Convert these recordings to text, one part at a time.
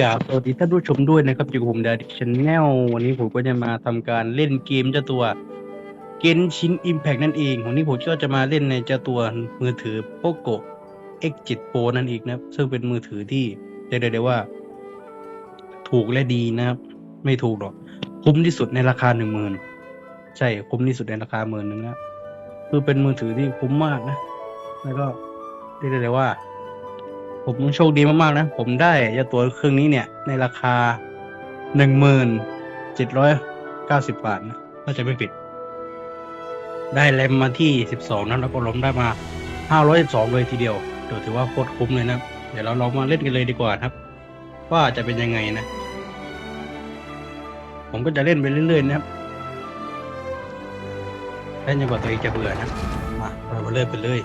กราบสวัสดีท่านผู้ชมด้วยนะครับอยู่กับผมดาดิชแนลวันนี้ผมก็จะมาทำการเล่นเกมเจ้าตัวเกนชินอิมแพกนั่นเองวันนี้ผมก็จะมาเล่นในเจ้าตัวมือถือ POCO X7 Pro นั่นเองนะครับซึ่งเป็นมือถือที่เรียกได้ว่า ถูกและดีนะครับ ไม่ถูกหรอก คุ้มที่สุดในราคาหนึ่งหมื่นใช่คุ้มที่สุดในราคาหมื่นหนึ่งนะคือเป็นมือถือที่คุ้มมากนะ แล้วก็เรียกได้เลยว่า ผมโชคดีมากๆนะ ผมได้เจ้าตัวเครื่องนี้เนี่ย ในราคาหนึ่งหมื่นเจ็ดร้อยเก้าสิบบาทนะถ้าจะไม่ผิด ได้แรมมาที่สิบสองนะแล้วก็ล้มได้มาห้าร้อยสิบสองเลยทีเดียวเดี๋ยวถือว่าโคตรคุ้มเลยนะ เดี๋ยวเราลองมาเล่นกันเลยดีกว่าครับ ว่าจะเป็นยังไงนะ ผมก็จะเล่นไปเรื่อยๆนะครับเล่นจนกว่าตัวเองจะเบื่อนะมาเรามาเริ่มไปเลย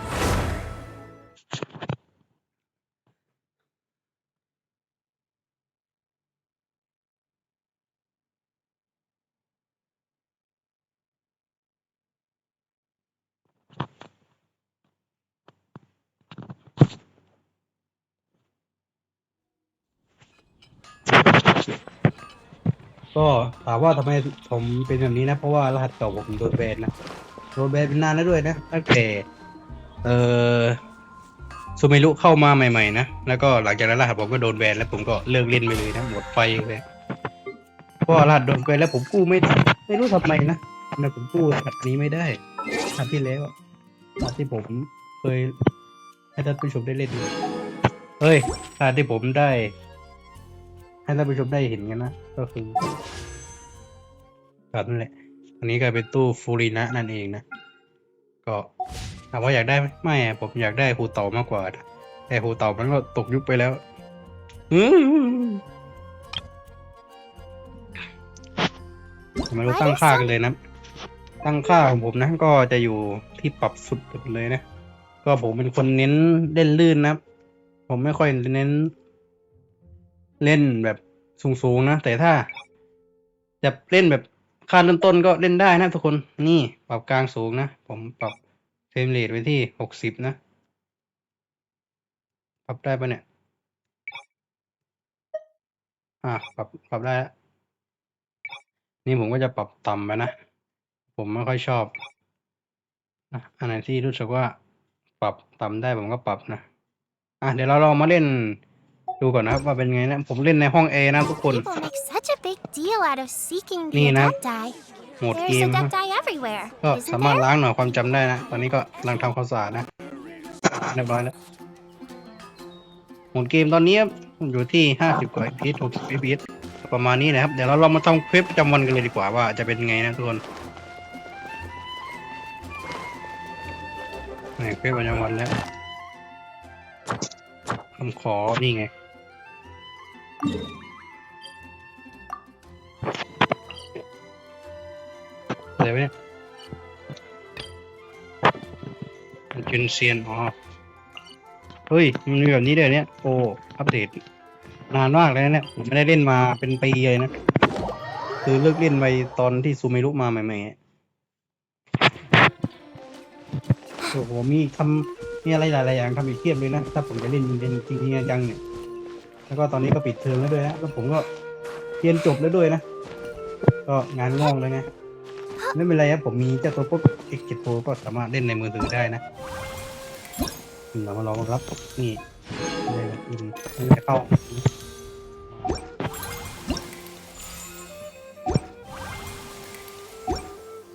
ก็ถามว่าทำไมผมเป็นแบบนี้นะ เพราะว่ารหัสเก่าผมโดนแบนนะโดนแบนเป็นนานแล้วด้วยนะตั้งแต่เอ่อซูเมรุเข้ามาใหม่ๆนะ แล้วก็หลังจากนั้นรหัสผมก็โดนแบนแล้วผมก็เลิกเล่นไปเลยนะหมดไฟเลยเพราะรหัสโดนแบนแล้วผมกู้ไม่ได้ไม่รู้ทำไมนะทำไมผมกู้รหัสนี้ไม่ได้รหัสที่แล้วอะรหัสที่ผมเคยให้ท่านผู้ชมได้เล่นด้วยเฮ้ยรหัสที่ผมได้ ให้ท่านผู้ชมได้เห็นกันนะ ก็คือแบบนั่นแหละ อันนี้ก็เป็นตู้ฟูรินะนั่นเองนะ ก็ถามว่าอยากได้ไหมไม่อะผมอยากได้หูเต่ามากกว่า แต่หูเต่ามันก็ตกยุคไปแล้วอื้อมาดูตั้งค่ากันเลยนะ ตั้งค่าของผมนะ ก็จะอยู่ที่ปรับสุดเลยนะ ก็ผมเป็นคนเน้นเล่นลื่นนะ ผมไม่ค่อยเน้น เล่นแบบสูงๆนะ แต่ถ้า จะเล่นแบบค่าเริ่มต้นก็เล่นได้นะทุกคนนี่ปรับกลางสูงนะ ผมปรับเฟรมเรทไว้ที่หกสิบนะปรับได้ปะเนี่ย อ่าปรับปรับได้แล้วนี่ผมก็จะปรับต่ำไปนะ ผมไม่ค่อยชอบนะอันไหนที่รู้สึกว่า ปรับต่ำได้ผมก็ปรับนะ อะเดี๋ยวเราลองมาเล่น ดูก่อนนะครับว่าเป็นไงนะ ผมเล่นในห้องแอร์นะทุกคน People make such a big deal out of seeking the Nè, nè. adepti. โหมดเก There's มนะ adepti everywhere, ก็ isn't สามารถ there? ล้างหน่อยความจำได้นะ ตอนนี้ก็กำลังทำความสะอาดนะ เรียบร้อยแล้วโหมดเกมตอนนี้อยู่ที่ห้าสิบกว่า fps หกสิบ fps ประมาณนี้นะครับ เดี๋ยวเราลองมาทำเควสประจำวันกันเลยดีกว่าว่าจะเป็นไงนะทุกคนนี่เควสประจำวันแล้วคำขอนี่ไง อะไรวเนี่ยจุนเซียน อ๋อ เฮ้ย มันมีแบบนี้เลยเนี่ย โอ้ อัปเดต นานมากเลยเนี่ยผมไม่ได้เล่นมาเป็นปีเลยนะ คือเลิกเล่นไปตอนที่ซูเมรุมาใหม่ๆ โอ้โห มีทำมีอะไรหลายๆอย่างทำอีกเทียบเลยนะ ถ้าผมจะเล่นเป็นจริงๆจังเนี่ย แล้วก็ตอนนี้ก็ปิดเทอมแล้วด้วยนะแล้วผมก็เรียนจบแล้วด้วยนะ ก็งานงอกเลยไงไม่เป็นไรครับผมมีเจ้าตัวพวก X7 Pro ก็สามารถเล่นในมือถือได้นะเรามาลองรับนี่เลยอินมันจะเข้า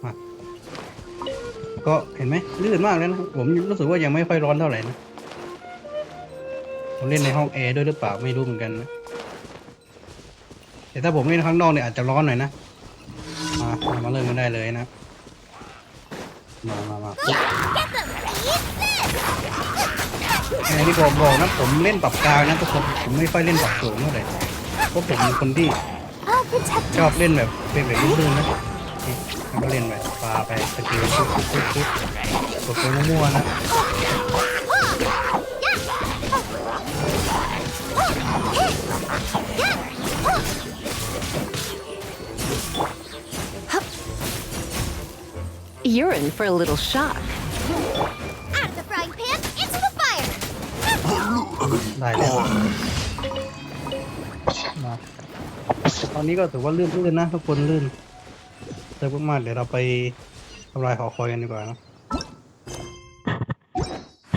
มาก็เห็นไหมลื่นมากเลยนะ ผมรู้สึกว่ายังไม่ค่อยร้อนเท่าไหร่นะ ผมเล่นในห้องแอร์ด้วยหรือเปล่าไม่รู้เหมือนกันนะแต่ถ้าผมเล่นข้างนอกเนี่ยอาจจะร้อนหน่อยนะ มาเรามาเริ่มกันได้เลยนะ มามามาอย่างที่บอกบอกนะผมเล่นปรับกลางนะทุกคนผมไม่ค่อยเล่นปรับสูงเท่าไหร่เพราะผมเป็นคนที่ชอบเล่นแบบเป็นแบบลื่นๆนะนี่แล้วก็เล่นแบบปลาไปสกิลปุ๊บปุ๊บปุ๊บปุ๊บกดไปมั่วๆนะ You're in for a little shock. Out of the frying pan, into the fire! ได้แล้วมาตอนนี้ก็ถือว่าลื่นลื่นนะทุกคนลื่นเยอะมากๆเดี๋ยวเราไปทำลายหอคอยกันดีกว่านะ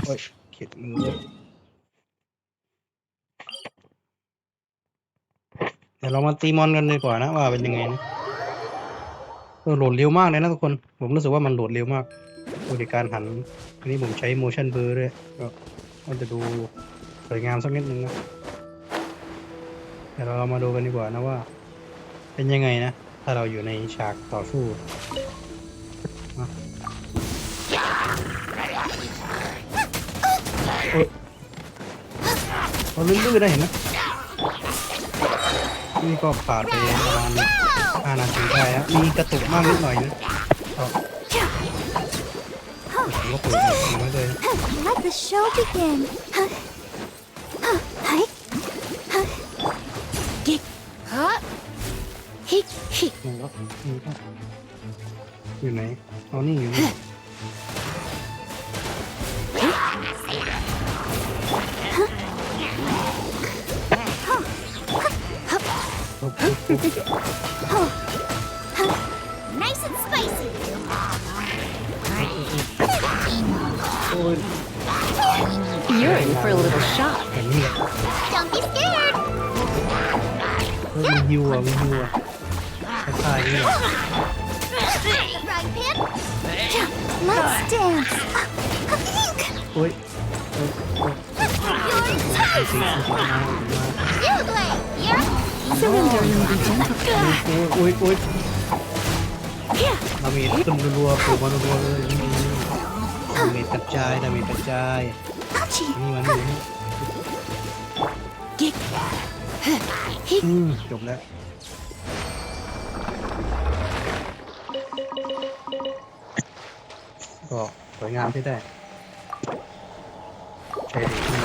โอ้ยเข็ดมือ เดี๋ยวเรามาตีมอนกันดีกว่านะว่าเป็นยังไงนะโหลดเร็วมากเลยนะทุกคน ผมรู้สึกว่ามันโหลดเร็วมากดูในการหันอันนี้ผมใช้ motion blur ด้วยก็ก็จะดูสวยงามสักนิดนึงนะเดี๋ยวเรามาดูกันดีกว่านะว่า เป็นยังไงนะ ถ้าเราอยู่ในฉากต่อสู้เอ้ยเราลื่นๆนะเห็นไหม นี่ก็ผ่านไปประมาณห้านาทีได้แล้วมีกระตุกมากนิดหน่อยนะผมก็เปิดอีกว้เลยนะ Let the show begin. Hi. Gick. Huh? Hick, hick. มันก็มันก็อยู่ไหนเอานี่อยู่นี่ Nice and spicy. โอ้ย You're in for a little shock. อย่างนี้แหละ Don't be scared. เฮ้ยมันฮิวอะมันฮิวอะคล้ายๆนี่แหละ Right, Pip? Let's dance. Ink. โอ้ยโอ้ยโอ้ย Your ไอ้ turn. สิงไอ้สิงมาสิงมา You play. โอ้ยโอ้ยดาเมจขึ้นรัวๆปลูกมารัวๆเลยดาเมจกระจายดาเมจกระจาย Ouchie. นี่มันนี่นี่ Gick. อืมจบแล้ว ก็สวยงามที่ได้ ใช้ดี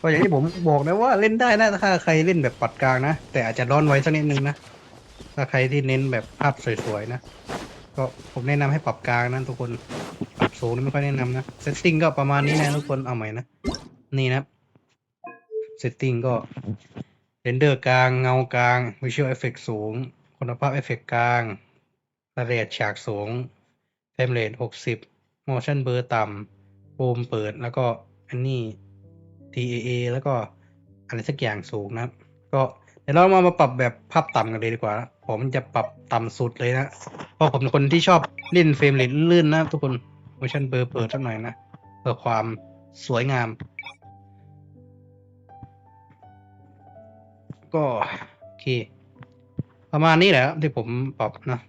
ก็อย่างที่ผมบอกนะว่าเล่นได้นะถ้าใครเล่นแบบปัดกลางนะ แต่อาจจะร้อนไว้สักนิดนึงนะ ถ้าใครที่เน้นแบบภาพสวยๆนะ ก็ผมแนะนำให้ปรับกลางนะทุกคนปรับสูงนี่ไม่ค่อยแนะนำนะเซตติ้งก็ประมาณนี้นะทุกคนเอาใหม่นะ นี่นะเซตติ้งก็เรนเดอร์กลางเงากลางวิชวลเอฟเฟกสูง คุณภาพเอฟเฟกกลางระเรทฉากสูงเฟรมเรทหกสิบ motion blur ต่ำโฟมเปิดแล้วก็อันนี้ TAA แล้วก็อะไรสักอย่างสูงนะครับ ก็เดี๋ยวเรามามาปรับแบบภาพต่ำกันเลยดีกว่านะผมจะปรับต่ำสุดเลยนะ เพราะผมเป็นคนที่ชอบเล่นเฟรมเรทลื่นนะทุกคน motion blur เปิดสักหน่อยนะเพื่อความสวยงาม ก็โอเค ประมาณนี้แหละที่ผมปรับนะ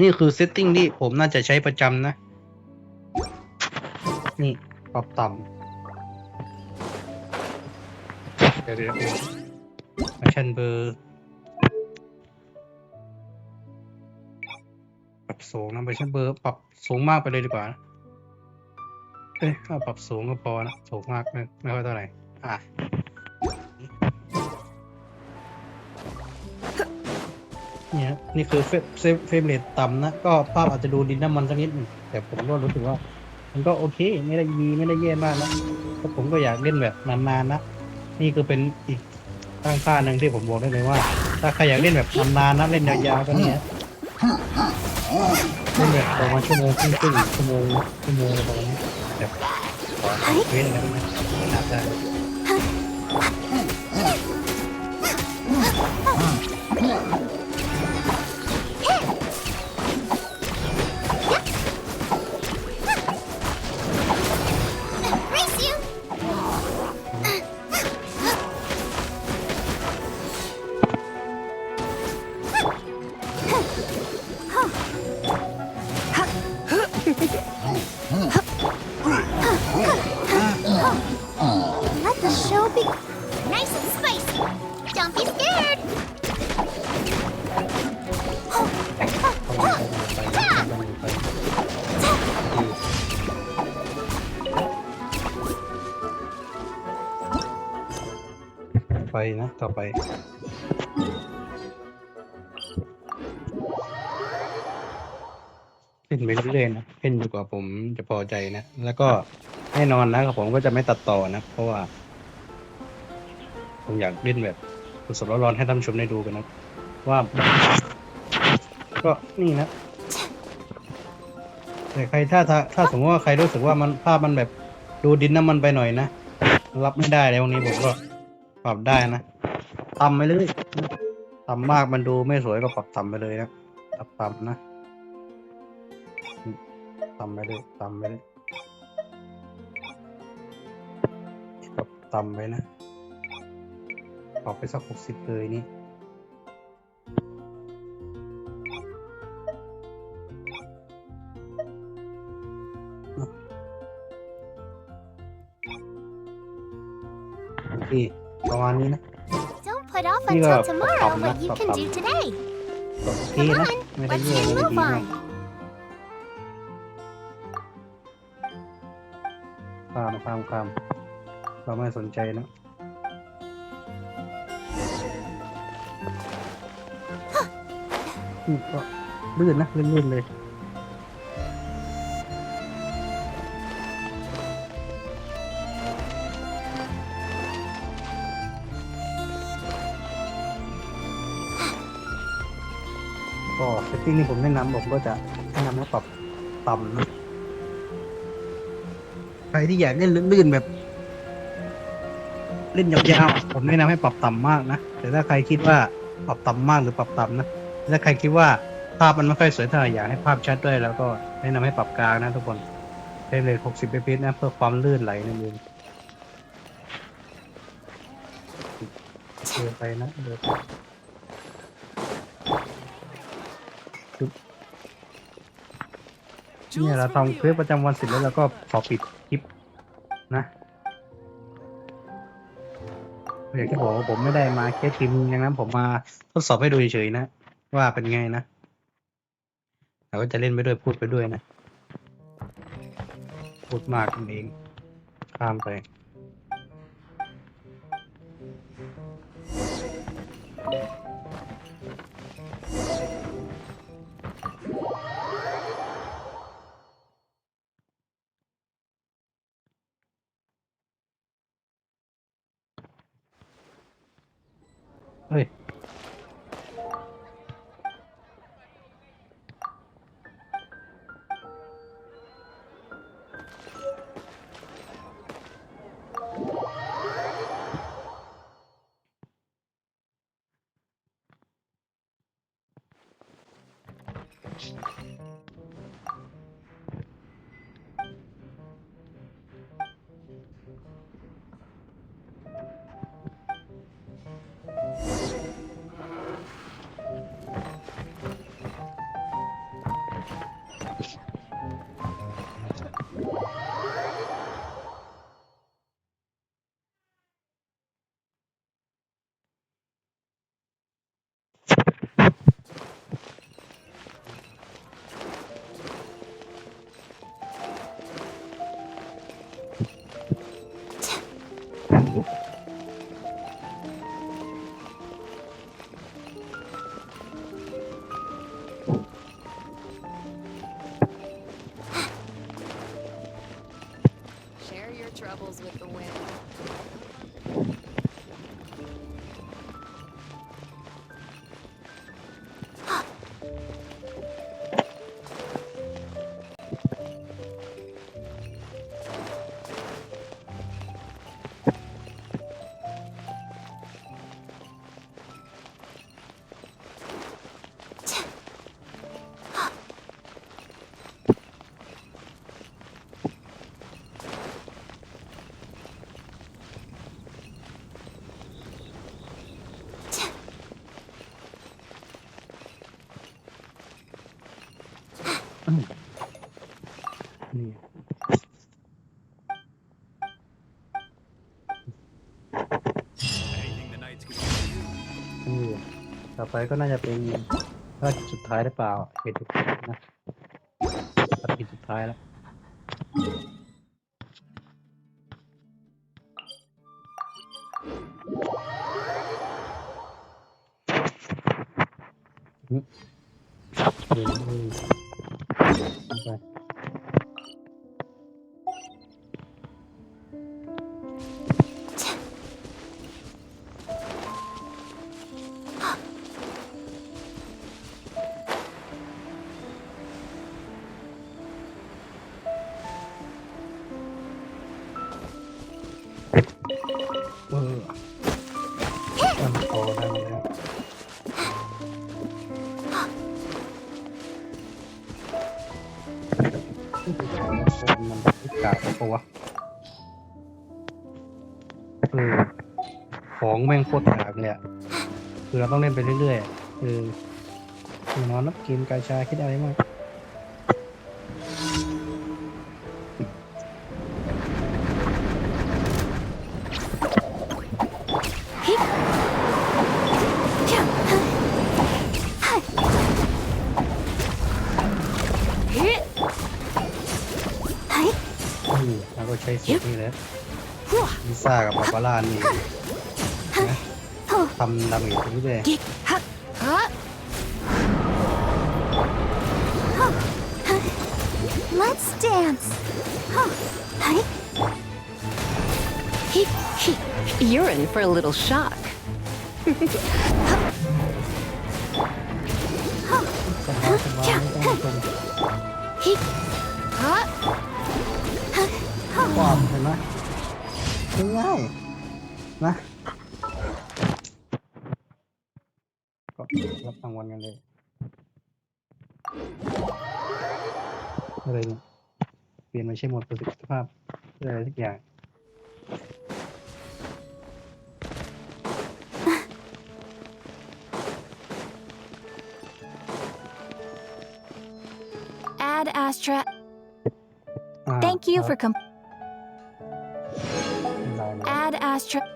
นี่คือเซตติ้งที่ผมน่าจะใช้ประจำนะ นี่ปรับต่ำ เดี๋ยวเดี๋ยวมาชันเบอร์ปรับสูงนะไปชันเบอร์ปรับสูงมากไปเลยดีกว่านะเอ้ยเอาปรับสูงก็พอนะสูงมากไม่ไม่ค่อยเท่าไหร่อะเนี่ยนี่คือเฟเฟเฟรมเรทต่ำนะ ก็ภาพอาจจะดูดินน้ำมันสักนิดหนึงแต่ผมก็รู้สึกว่า มันก็โอเค ไม่ได้ดีไม่ได้แย่มากนะเพราะผมก็อยากเล่นแบบนานๆนะ นี่คือเป็นอีกตั้งค่าหนึ่งที่ผมบอกได้เลยว่า ถ้าใครอยากเล่นแบบนานๆนะเล่นยาวๆก็เนี่ยเล่นแบบประมาณชั่วโมงครึ่งๆชั่วโมงชั่วโมงอะไรประมาณนี้แบบเว้นอะไรพวนี้น่าจะ นะ ต่อไปเล่นไปเรื่อยๆนะเล่นอยู่กว่าผมจะพอใจนะ แล้วก็แน่นอนนะครับผมก็จะไม่ตัดต่อนะ เพราะว่า ผมอยากเล่นแบบสดๆร้อนๆให้ท่านชมได้ดูกันนะ ว่า ก็นี่นะแต่ใครถ้าถ้าถ้าสมมติว่าใครรู้สึกว่ามันภาพมันแบบดูดินน้ำมันไปหน่อยนะ รับไม่ได้แล้ววันนี้ผมก็ ปรับได้นะต่ำไปเลยต่ำมากมันดูไม่สวยก็ปรับต่ำไปเลยนะปรับต่ำนะต่ำไปเลยต่ำไปเลยปรับต่ำไปนะปรับไปสักหกสิบเลยนี่โอเค ประมาณนี้นะ Don't put off You until got tomorrow problem, what you not can do problem. today. ก็โอเค Come นะ on, ไม่ได้ let's แย่ get ไม่ได้ move ดีมาก on. ข้ามข้ามข้ามเราไม่สนใจนะ อืมก็ลื่นนะลื่นๆเลย เซตติ้งที่ผมแนะนำผมก็จะแนะนำให้ปรับต่ำนะใครที่อยากเล่นลื่นๆแบบ เล่นยาวๆผมแนะนำให้ปรับต่ำมากนะแต่ถ้าใครคิดว่าปรับต่ำมากหรือปรับต่ำนะถ้าใครคิดว่าภาพมันไม่ค่อยสวยเท่าไหร่อยากให้ภาพชัดด้วย แล้วก็แนะนำให้ปรับกลางนะทุกคนเฟรมเรท60 fps นะเพื่อความลื่นไหลนั่นเองเดินไปนะเดิน เนี่ยเราทำคลิปประจำวันเสร็จแล้วเราก็ขอปิดคลิปนะอย่างที่บอกว่าผมไม่ได้มาแค่ทีมอย่างนั้นผมมาทดสอบให้ดูเฉยๆนะ ว่าเป็นไงนะเราก็จะเล่นไปด้วยพูดไปด้วยนะ พูดมากนั่นเองข้ามไป เฮ้ ย ต่อไปก็น่าจะเป็นภารกิจสุดท้ายหรือเปล่าเหตุผลนะภารกิจสุดท้ายแล้วอืม เออมันโตได้ไหมเนี่ยมันไม่กล้าปะวะเออของแม่งโคตรกากเลยอะคือเราต้องเล่นไปเรื่อยๆอะเออคือนอนนับกินกาชาคิดอะไรมาก ใช้สูตรนี่แหละลิซ่ากับบาบาร่านี่นะทำดาเมจไปเรื่อย Huh? Let's dance. Huh. Hi. You're in for a little shock. ๆสบายสบายไม่ต้องชม Huh? ค วามเห็นไหมง่ายๆนะก็รับรางวัลกันเลยอะไรเนี่ยเปลี่ยนมาใช้โหมดประสิทธิภาพเพื่ออะไรสักอย่าง Ad Astra. อ่า Thank you ครับ for com- tr- .3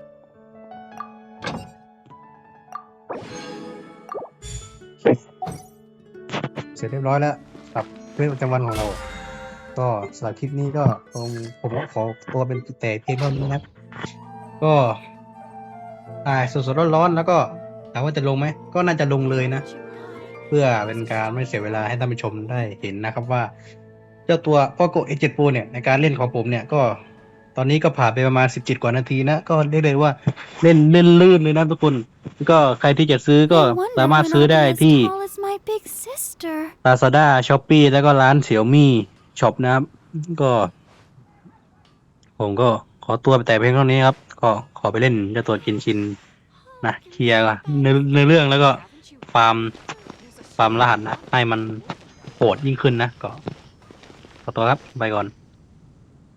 เสร็จเรียบร้อยแล้วกับเรื่องประจำวันของเรา ก็สำหรับคลิปนี้ก็คงผมก็ขอตัวเป็นแต่เพียงเท่านี้นะครับ ก็อ่าสดๆร้อนๆแล้วก็ถามว่าจะลงไหม ก็น่าจะลงเลยนะ เพื่อเป็นการไม่เสียเวลาให้ท่านผู้ชมได้เห็นนะครับว่า เจ้าตัว Poco X7 Pro เนี่ยในการเล่นของผมเนี่ยก็ ตอนนี้ก็ผ่านไปประมาณ17กว่านาทีนะ ก็เรียกได้ว่าเล่นเล่นลื่นเลยนะทุกคน ก็ใครที่จะซื้อก็ I wonder สามารถ when ซื้อ I'll ได้ be as ที่ tall as my big sister. Lazada Shopee แล้วก็ร้านเสี่ยวมี่ช็อปนะครับ ก็ ผมก็ขอตัวไปแต่เพียงเท่านี้ครับ ก็ขอไปเล่นเจ้าตัวกินชินนะเคลียร์ในในเรื่องแล้วก็ฟาร์มฟาร์มรหัสนะให้มันโหดยิ่งขึ้นนะ ก็ขอตัวครับ ไปก่อน